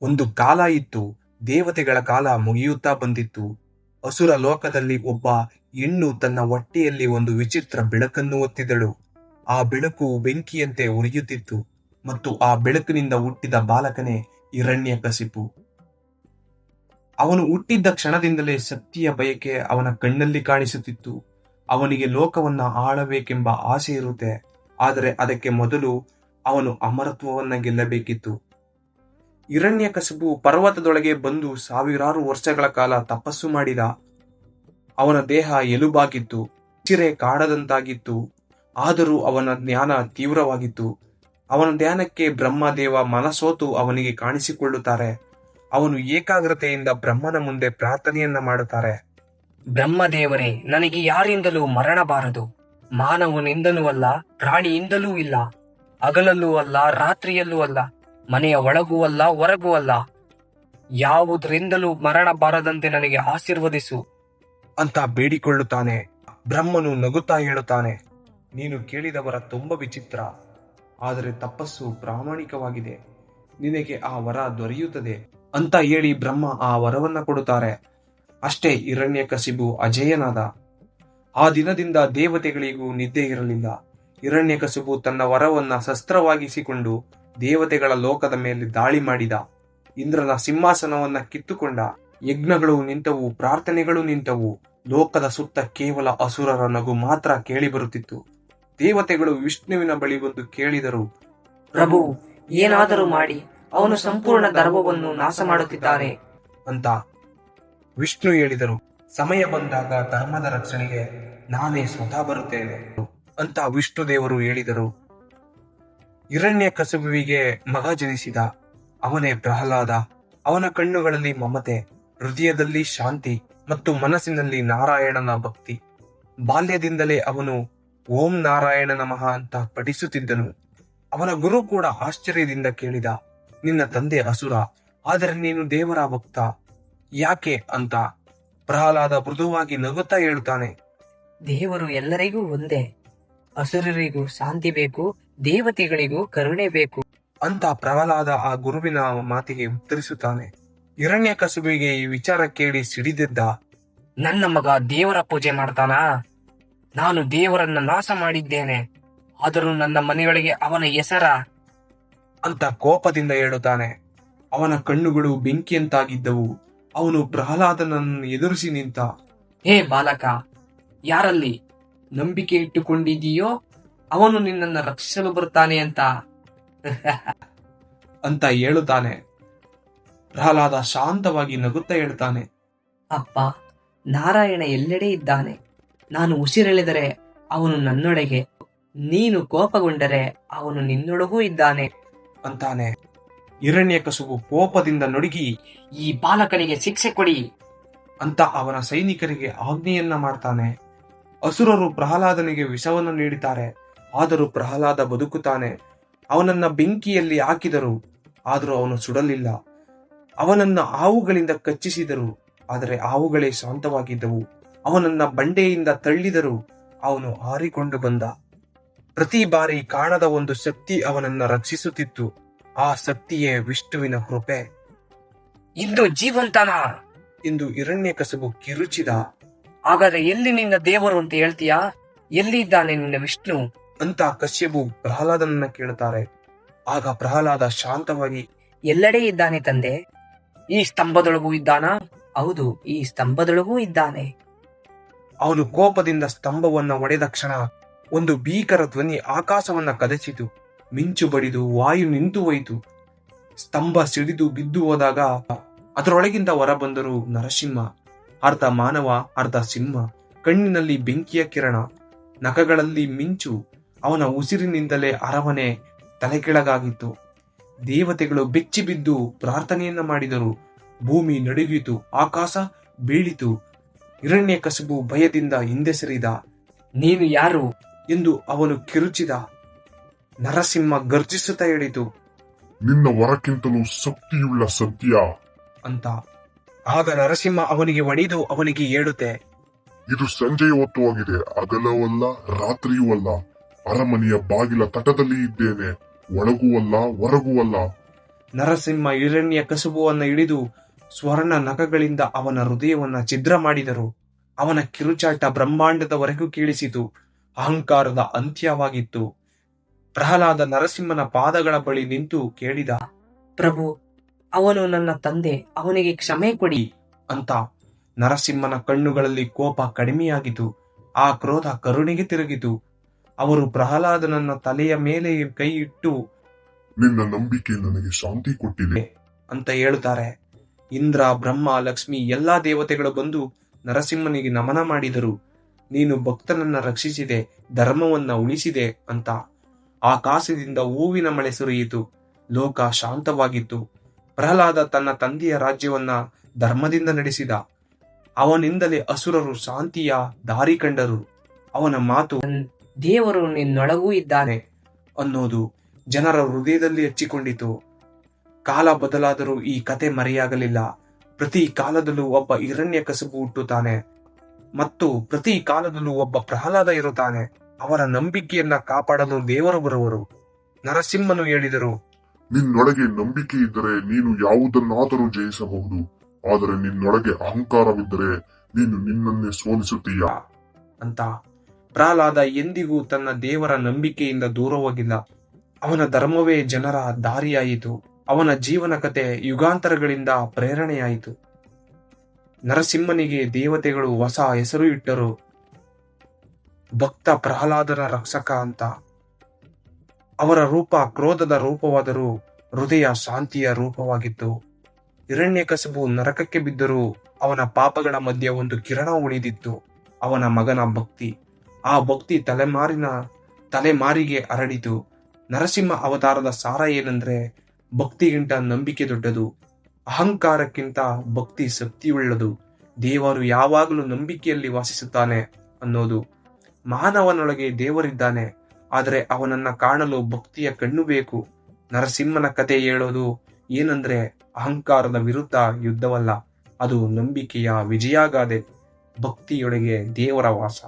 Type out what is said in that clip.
ಒಂದು ಕಾಲ ಇತ್ತು ದೇವತೆಗಳ ಕಾಲ ಮುಗಿಯುತ್ತಾ ಬಂದಿತ್ತು. ಅಸುರ ಲೋಕದಲ್ಲಿ ಒಬ್ಬ ಹೆಣ್ಣು ತನ್ನ ಹೊಟ್ಟೆಯಲ್ಲಿ ಒಂದು ವಿಚಿತ್ರ ಬೆಳಕನ್ನು ಒತ್ತಿದಳು ಆ ಬೆಳಕು ಬೆಂಕಿಯಂತೆ ಉರಿಯುತ್ತಿತ್ತು ಮತ್ತು ಆ ಬೆಳಕಿನಿಂದ ಹುಟ್ಟಿದ ಬಾಲಕನೇ ಹಿರಣ್ಯಕಶಿಪು ಅವನು ಹುಟ್ಟಿದ್ದ ಕ್ಷಣದಿಂದಲೇ ಸತ್ಯ ಬಯಕೆ ಅವನ ಕಣ್ಣಲ್ಲಿ ಕಾಣಿಸುತ್ತಿತ್ತು. ಅವನಿಗೆ ಲೋಕವನ್ನ ಆಳಬೇಕೆಂಬ ಆಸೆ ಇರುತ್ತೆ. ಆದರೆ ಅದಕ್ಕೆ ಮೊದಲು ಅವನು ಅಮರತ್ವವನ್ನ ಗೆಲ್ಲಬೇಕಿತ್ತು. ಹಿರಣ್ಯಕಶಿಪು ಪರ್ವತದೊಳಗೆ ಬಂದು ಸಾವಿರಾರು ವರ್ಷಗಳ ಕಾಲ ತಪಸ್ಸು ಮಾಡಿದ. ಅವನ ದೇಹ ಎಲುಬಾಗಿತ್ತು, ಚಿರೆ ಕಾಡದಂತಾಗಿತ್ತು. ಆದರೂ ಅವನ ಜ್ಞಾನ ತೀವ್ರವಾಗಿತ್ತು. ಅವನ ಧ್ಯಾನಕ್ಕೆ ಬ್ರಹ್ಮದೇವ ಮನಸೋತು ಅವನಿಗೆ ಕಾಣಿಸಿಕೊಳ್ಳುತ್ತಾರೆ. ಅವನು ಏಕಾಗ್ರತೆಯಿಂದ ಬ್ರಹ್ಮನ ಮುಂದೆ ಪ್ರಾರ್ಥನೆಯನ್ನ ಮಾಡುತ್ತಾರೆ. ಬ್ರಹ್ಮದೇವರೇ, ನನಗೆ ಯಾರಿಂದಲೂ ಮರಣ ಬಾರದು ಮಾನವನಿಂದಲೂ ಅಲ್ಲ, ಪ್ರಾಣಿಯಿಂದಲೂ ಇಲ್ಲ. ಹಗಲಲ್ಲೂ ಅಲ್ಲ, ರಾತ್ರಿಯಲ್ಲೂ ಅಲ್ಲ. ಮನೆಯ ಒಳಗೂ ಅಲ್ಲ ಹೊರಗೂ ಅಲ್ಲ ಯಾವುದರಿಂದಲೂ ಮರಣ ಬಾರದಂತೆ ನನಗೆ ಆಶೀರ್ವದಿಸು. ಅಂತ ಬೇಡಿಕೊಳ್ಳುತ್ತಾನೆ. ಬ್ರಹ್ಮನು ನಗುತ್ತಾ ಹೇಳುತ್ತಾನೆ, ನೀನು ಕೇಳಿದವರ ತುಂಬ ವಿಚಿತ್ರ, ಆದರೆ ತಪಸ್ಸು ಪ್ರಾಮಾಣಿಕವಾಗಿದೆ. ನಿನಗೆ ಆ ವರ ದೊರೆಯುತ್ತದೆ ಅಂತ ಹೇಳಿ ಬ್ರಹ್ಮ ಆ ವರವನ್ನ ಕೊಡುತ್ತಾರೆ. ಅಷ್ಟೇ ಹಿರಣ್ಯಕಶಿಬು ಅಜೇಯನಾದ. ಆ ದಿನದಿಂದ ದೇವತೆಗಳಿಗೂ ನಿದ್ದೆ ಇರಲಿಲ್ಲ. ಹಿರಣ್ಯಕಶಿಬು ತನ್ನ ವರವನ್ನ ಶಸ್ತ್ರವಾಗಿಸಿಕೊಂಡು ದೇವತೆಗಳ ಲೋಕದ ಮೇಲೆ ದಾಳಿ ಮಾಡಿದ. ಇಂದ್ರನ ಸಿಂಹಾಸನವನ್ನ ಕಿತ್ತುಕೊಂಡ. ಯಜ್ಞಗಳು ನಿಂತವು, ಪ್ರಾರ್ಥನೆಗಳು ನಿಂತವು. ಲೋಕದ ಸುತ್ತ ಕೇವಲ ಅಸುರರ ನಗು ಮಾತ್ರ ಕೇಳಿಬರುತ್ತಿತ್ತು. ದೇವತೆಗಳು ವಿಷ್ಣುವಿನ ಬಳಿ ಬಂದು ಕೇಳಿದರು, ಪ್ರಭು, ಏನಾದರೂ ಮಾಡಿ. ಅವನು ಸಂಪೂರ್ಣ ಧರ್ಮವನ್ನು ನಾಶ ಮಾಡುತ್ತಿದ್ದಾನೆ ಅಂತ ವಿಷ್ಣು ಹೇಳಿದರು, ಸಮಯ ಬಂದಾಗ ಧರ್ಮದ ರಕ್ಷಣೆಗೆ ನಾನೇ ಸ್ವತಃ ಬರುತ್ತೇನೆ. ಅಂತ ವಿಷ್ಣು ದೇವರು ಹೇಳಿದರು ಹಿರಣ್ಯ ಕಸುಬುವಿಗೆ ಮಗ ಜನಿಸಿದ. ಅವನೇ ಪ್ರಹ್ಲಾದ. ಅವನ ಕಣ್ಣುಗಳಲ್ಲಿ ಮಮತೆ, ಹೃದಯದಲ್ಲಿ ಶಾಂತಿ ಮತ್ತು ಮನಸ್ಸಿನಲ್ಲಿ ನಾರಾಯಣನ ಭಕ್ತಿ. ಬಾಲ್ಯದಿಂದಲೇ ಅವನು ಓಂ ನಾರಾಯಣ ನಮಃ ಅಂತ ಪಠಿಸುತ್ತಿದ್ದನು. ಅವನ ಗುರು ಕೂಡ ಆಶ್ಚರ್ಯದಿಂದ ಕೇಳಿದ, ನಿನ್ನ ತಂದೆ ಅಸುರ, ಆದರೆ ನೀನು ದೇವರ ಭಕ್ತ. ಯಾಕೆ ಅಂತ ಪ್ರಹ್ಲಾದ ಮೃದುವಾಗಿ ನಗುತ್ತಾ ಹೇಳುತ್ತಾನೆ. ದೇವರು ಎಲ್ಲರಿಗೂ ಒಂದೇ. ಅಸುರರಿಗೂ ಶಾಂತಿ ಬೇಕು ದೇವತೆಗಳಿಗೂ ಕರುಣೆ ಬೇಕು. ಅಂತ ಪ್ರಹ್ಲಾದ ಆ ಗುರುವಿನ ಮಾತಿಗೆ ಉತ್ತರಿಸುತ್ತಾನೆ. ಹಿರಣ್ಯ ಕಸುಬಿಗೆ ಈ ವಿಚಾರ ಕೇಳಿ ಸಿಡಿದಿದ್ದ ನನ್ನ ಮಗ ದೇವರ ಪೂಜೆ ಮಾಡ್ತಾನಾ? ನಾನು ದೇವರನ್ನ ನಾಶ ಮಾಡಿದ್ದೇನೆ. ಆದರೂ ನನ್ನ ಮನೆಯೊಳಗೆ ಅವನ ಹೆಸರ? ಅಂತ ಕೋಪದಿಂದ ಹೇಳುತ್ತಾನೆ. ಅವನ ಕಣ್ಣುಗಳು ಬೆಂಕಿಯಂತಾಗಿದ್ದವು. ಅವನು ಪ್ರಹ್ಲಾದನನ್ನು ಎದುರಿಸಿ ನಿಂತ ಹೇ ಬಾಲಕ ಯಾರಲ್ಲಿ ನಂಬಿಕೆ ಇಟ್ಟುಕೊಂಡಿದೀಯೋ ಅವನು ನಿನ್ನನ್ನು ರಕ್ಷಿಸಲು ಬರುತ್ತಾನೆ ಅಂತ. ಅಂತ ಹೇಳುತ್ತಾನೆ. ಪ್ರಹ್ಲಾದ ಶಾಂತವಾಗಿ ನಗುತ್ತಾ ಹೇಳ್ತಾನೆ. ಅಪ್ಪ ನಾರಾಯಣ ಎಲ್ಲೆಡೆ ಇದ್ದಾನೆ. ನಾನು ಉಸಿರೆಳೆದರೆ ಅವನು ನನ್ನೊಳಗೆ ನೀನು ಕೋಪಗೊಂಡರೆ ಅವನು ನಿನ್ನೊಳಗೂ ಇದ್ದಾನೆ. ಅಂತಾನೆ. ಹಿರಣ್ಯ ಕಸುಬು ಕೋಪದಿಂದ ನಡುಗಿ ಈ ಬಾಲಕನಿಗೆ ಶಿಕ್ಷೆ ಕೊಡಿ. ಅಂತ ಅವನ ಸೈನಿಕರಿಗೆ ಆಜ್ಞೆಯನ್ನ ಮಾಡ್ತಾನೆ. ಅಸುರರು ಪ್ರಹ್ಲಾದನಿಗೆ ವಿಷವನ್ನು ನೀಡುತ್ತಾರೆ ಆದರೂ ಪ್ರಹ್ಲಾದ ಬದುಕುತ್ತಾನೆ. ಅವನನ್ನ ಬೆಂಕಿಯಲ್ಲಿ ಹಾಕಿದರು ಆದರೂ ಅವನು ಸುಡಲಿಲ್ಲ. ಅವನನ್ನ ಹಾವುಗಳಿಂದ ಕಚ್ಚಿಸಿದರು ಆದರೆ ಹಾವುಗಳೇ ಶಾಂತವಾಗಿದ್ದವು. ಅವನನ್ನ ಬಂಡೆಯಿಂದ ತಳ್ಳಿದರು ಅವನು ಹಾರಿಕೊಂಡು ಬಂದ. ಪ್ರತಿ ಬಾರಿ ಕಾಣದ ಒಂದು ಶಕ್ತಿ ಅವನನ್ನ ರಕ್ಷಿಸುತ್ತಿತ್ತು ಆ ಶಕ್ತಿಯೇ ವಿಷ್ಣುವಿನ ಕೃಪೆ. ಇಂದು ಜೀವಂತನ? ಎಂದು ಹಿರಣ್ಯ ಕಸಬು ಕಿರುಚಿದ. ಹಾಗಾದ್ರೆ ಎಲ್ಲಿ ನಿನ್ನ ದೇವರು ಅಂತ ಹೇಳ್ತೀಯಾ? ಎಲ್ಲಿ ಇದ್ದಾನೆ ನಿನ್ನ ವಿಷ್ಣು? ಅಂತ ಕಶ್ಯಪು ಪ್ರಹ್ಲಾದನನ್ನ ಕೇಳುತ್ತಾರೆ ಆಗ ಪ್ರಹ್ಲಾದ ಶಾಂತವಾಗಿ, ಎಲ್ಲೆಡೆ ಇದ್ದಾನೆ ತಂದೆ? ಈ ಸ್ತಂಭದೊಳಗೂ ಇದ್ದಾನಾ? ಹೌದು, ಈ ಸ್ತಂಭದೊಳಗೂ ಇದ್ದಾನೆ. ಅವನು ಕೋಪದಿಂದ ಸ್ತಂಭವನ್ನ ಒಡೆದ ಕ್ಷಣ ಒಂದು ಭೀಕರ ಧ್ವನಿ ಆಕಾಶವನ್ನ ಕದಚಿತು. ಮಿಂಚು ಬಡಿದು ವಾಯು ನಿಂತು ಹೋಯಿತು. ಸ್ತಂಭ ಸಿಡಿದು ಬಿದ್ದು ಹೋದಾಗ ಅದರೊಳಗಿಂದ ಹೊರಬಂದರು ನರಸಿಂಹ. ಅರ್ಧ ಮಾನವ, ಅರ್ಧ ಸಿಂಹ. ಕಣ್ಣಿನಲ್ಲಿ ಬೆಂಕಿಯ ಕಿರಣ. ನಖಗಳಲ್ಲಿ ಮಿಂಚು. ಅವನ ಉಸಿರಿನಿಂದಲೇ ಅರವನೆ ತಲೆಕೆಳಗಾಗಿತ್ತು. ದೇವತೆಗಳು ಬೆಚ್ಚಿ ಬಿದ್ದು ಪ್ರಾರ್ಥನೆಯನ್ನ ಮಾಡಿದರು. ಭೂಮಿ ನಡುಗಿತು ಆಕಾಶ ಬೀಳಿತು. ಹಿರಣ್ಯ ಕಸುಬು ಭಯದಿಂದ ಹಿಂದೆ ಸರಿದ. ನೀನು ಯಾರು? ಎಂದು ಅವನು ಕಿರುಚಿದ. ನರಸಿಂಹ ಗರ್ಜಿಸುತ್ತಾ ಹೇಳಿತು. ನಿನ್ನ ವರಕ್ಕಿಂತಲೂ ಶಕ್ತಿಯುಳ್ಳ ಸತ್ಯ. ಅಂತ. ಆಗ ನರಸಿಂಹ ಅವನಿಗೆ ಒಡೆದು ಅವನಿಗೆ ಹೇಳುತ್ತೆ. ಇದು ಸಂಜೆಯ ಹೊತ್ತುವಾಗಿದೆ. ಅಗಲವಲ್ಲ ರಾತ್ರಿಯೂ ಅಲ್ಲ. ಅರಮನೆಯ ಬಾಗಿಲ ತಟದಲ್ಲಿ ಇದ್ದೇನೆ ಒಳಗೂ ಅಲ್ಲ ಹೊರಗೂ ಅಲ್ಲ ನರಸಿಂಹ ಹಿರಣ್ಯ ಕಸುಬುವನ್ನು ಹಿಡಿದು ಸ್ವರ್ಣ ನಖಗಳಿಂದ ಅವನ ಹೃದಯವನ್ನ ಛಿದ್ರ ಮಾಡಿದರು. ಅವನ ಕಿರುಚಾಟ ಬ್ರಹ್ಮಾಂಡದವರೆಗೂ ಕೇಳಿಸಿತು. ಅಹಂಕಾರದ ಅಂತ್ಯವಾಗಿತ್ತು. ಪ್ರಹ್ಲಾದ ನರಸಿಂಹನ ಪಾದಗಳ ಬಳಿ ನಿಂತು ಕೇಳಿದ ಪ್ರಭು ಅವನು ನನ್ನ ತಂದೆ ಅವನಿಗೆ ಕ್ಷಮೆ ಕೊಡಿ. ಅಂತ ನರಸಿಂಹನ ಕಣ್ಣುಗಳಲ್ಲಿ ಕೋಪ ಕಡಿಮೆಯಾಗಿತು ಆ ಕ್ರೋಧ ಕರುಣೆಗೆ ತಿರುಗಿತು. ಅವರು ಪ್ರಹ್ಲಾದನನ್ನ ತಲೆಯ ಮೇಲೆ ಕೈ ಇಟ್ಟು ನಿನ್ನ ನಂಬಿಕೆ ನನಗೆ ಶಾಂತಿ ಕೊಟ್ಟಿದೆ. ಅಂತ ಹೇಳುತ್ತಾರೆ. ಇಂದ್ರ ಬ್ರಹ್ಮ ಲಕ್ಷ್ಮಿ ಎಲ್ಲಾ ದೇವತೆಗಳು ಬಂದು ನರಸಿಂಹನಿಗೆ ನಮನ ಮಾಡಿದರು. ನೀನು ಭಕ್ತನನ್ನ ರಕ್ಷಿಸಿದೆ ಧರ್ಮವನ್ನ ಉಳಿಸಿದೆ ಅಂತ. ಆಕಾಶದಿಂದ ಹೂವಿನ ಮಳೆ ಸುರಿಯಿತು. ಲೋಕ ಶಾಂತವಾಗಿತ್ತು. ಪ್ರಹ್ಲಾದ ತನ್ನ ತಂದೆಯ ರಾಜ್ಯವನ್ನ ಧರ್ಮದಿಂದ ನಡೆಸಿದ. ಅವನಿಂದಲೇ ಅಸುರರು ಶಾಂತಿಯ ದಾರಿ ಕಂಡರು. ಅವನ ಮಾತು ದೇವರು ನಿನ್ನೊಳಗೂ ಇದ್ದಾನೆ. ಅನ್ನೋದು ಜನರ ಹೃದಯದಲ್ಲಿ ಹಚ್ಚಿಕೊಂಡಿತು. ಕಾಲ ಬದಲಾದರೂ ಈ ಕತೆ ಮರೆಯಾಗಲಿಲ್ಲ. ಪ್ರತಿ ಕಾಲದಲ್ಲೂ ಒಬ್ಬ ಹಿರಣ್ಯ ಕಸುಬು ಹುಟ್ಟುತ್ತಾನೆ. ಮತ್ತು ಪ್ರತಿ ಕಾಲದಲ್ಲೂ ಒಬ್ಬ ಪ್ರಹ್ಲಾದ ಇರುತ್ತಾನೆ. ಅವರ ನಂಬಿಕೆಯನ್ನ ಕಾಪಾಡಲು ದೇವರು ಬರುವರು. ನರಸಿಂಹನು ಹೇಳಿದರು ನಿನ್ನೊಳಗೆ ನಂಬಿಕೆ ಇದ್ದರೆ ನೀನು ಯಾವುದನ್ನಾದರೂ ಜಯಿಸಬಹುದು. ಆದರೆ ನಿನ್ನೊಳಗೆ ಅಹಂಕಾರವಿದ್ದರೆ ನೀನು ನಿನ್ನನ್ನೇ ಸೋಲಿಸುತ್ತೀಯ? ಅಂತ ಪ್ರಹ್ಲಾದ ಎಂದಿಗೂ ತನ್ನ ದೇವರ ನಂಬಿಕೆಯಿಂದ ದೂರ ಹೋಗಿಲ್ಲ ಅವನ ಧರ್ಮವೇ ಜನರ ದಾರಿಯಾಯಿತು. ಅವನ ಜೀವನ ಕತೆ ಯುಗಾಂತರಗಳಿಂದ ಪ್ರೇರಣೆಯಾಯಿತು. ನರಸಿಂಹನಿಗೆ ದೇವತೆಗಳು ಹೊಸ ಹೆಸರು ಇಟ್ಟರು. ಭಕ್ತ ಪ್ರಹ್ಲಾದನ ರಕ್ಷಕ ಅಂತ. ಅವರ ರೂಪ ಕ್ರೋಧದ ರೂಪವಾದರೂ ಹೃದಯ ಶಾಂತಿಯ ರೂಪವಾಗಿತ್ತು. ಹಿರಣ್ಯ ಕಸಬು ನರಕಕ್ಕೆ ಬಿದ್ದರೂ ಅವನ ಪಾಪಗಳ ಮಧ್ಯೆ ಒಂದು ಕಿರಣ ಉಳಿದಿತ್ತು. ಅವನ ಮಗನ ಭಕ್ತಿ. ಆ ಭಕ್ತಿ ತಲೆಮಾರಿನ ತಲೆಮಾರಿಗೆ ಹರಡಿತು. ನರಸಿಂಹ ಅವತಾರದ ಸಾರ ಏನಂದ್ರೆ ಭಕ್ತಿಗಿಂತ ನಂಬಿಕೆ ದೊಡ್ಡದು. ಅಹಂಕಾರಕ್ಕಿಂತ ಭಕ್ತಿ ಶಕ್ತಿಯುಳ್ಳದು. ದೇವರು ಯಾವಾಗಲೂ ನಂಬಿಕೆಯಲ್ಲಿ ವಾಸಿಸುತ್ತಾನೆ ಅನ್ನೋದು. ಮಾನವನೊಳಗೆ ದೇವರಿದ್ದಾನೆ, ಆದರೆ ಅವನನ್ನ ಕಾಣಲು ಭಕ್ತಿಯ ಕಣ್ಣು ಬೇಕು. ನರಸಿಂಹನ ಕತೆ ಹೇಳೋದು ಏನಂದ್ರೆ ಅಹಂಕಾರದ ವಿರುದ್ಧ ಯುದ್ಧವಲ್ಲ, ಅದು ನಂಬಿಕೆಯ ವಿಜಯಗಾದೆ, ಭಕ್ತಿಯೊಳಗೆ ದೇವರ ವಾಸ.